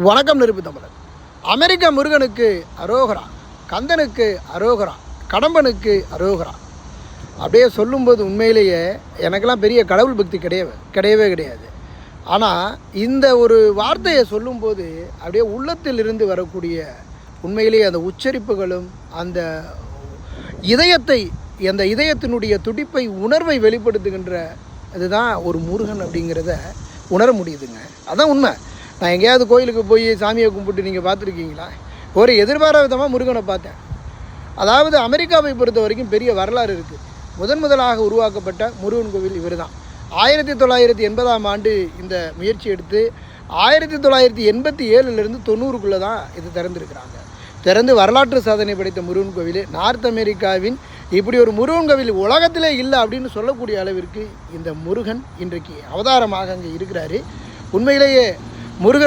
வணக்கம் நெருப்பு தமிழர். அமெரிக்க முருகனுக்கு அரோகரா கந்தனுக்கு அரோகரா கடம்பனுக்கு அரோகரா. அப்படியே சொல்லும்போது உண்மையிலேயே எனக்கெல்லாம் பெரிய கடவுள் பக்தி கிடையவே கிடையவே கிடையாது. ஆனால் இந்த ஒரு வார்த்தையை சொல்லும்போது அப்படியே உள்ளத்தில் இருந்து வரக்கூடிய உண்மையிலேயே அந்த உச்சரிப்புகளும் அந்த இதயத்தை அந்த இதயத்தினுடைய துடிப்பை உணர்வை வெளிப்படுத்துகின்ற இதுதான் ஒரு முருகன் அப்படிங்கிறத உணர முடியுதுங்க. அதான் உண்மை. நான் எங்கேயாவது கோயிலுக்கு போய் சாமியை கும்பிட்டு நீங்கள் பார்த்துருக்கீங்களா? ஒரு எதிர்பாராத விதமாக முருகனை பார்த்தேன். அதாவது அமெரிக்காவை பொறுத்த வரைக்கும் பெரிய வரலாறு இருக்குது முதன் முதலாக உருவாக்கப்பட்ட முருகன் கோவில் இவர் தான் ஆயிரத்தி தொள்ளாயிரத்தி எண்பதாம் ஆண்டு இந்த முயற்சி எடுத்து ஆயிரத்தி தொள்ளாயிரத்தி எண்பத்தி ஏழுலேருந்து தொண்ணூறுக்குள்ளே தான் இது திறந்துருக்கிறாங்க. திறந்து வரலாற்று சாதனை படைத்த முருகன் கோவில் நார்த் அமெரிக்காவின் இப்படி ஒரு முருகன் கோவில் உலகத்திலே இல்லை அப்படின்னு சொல்லக்கூடிய அளவிற்கு இந்த முருகன் இன்றைக்கு அவதாரமாக அங்கே இருக்கிறாரு. உண்மையிலேயே முருகன்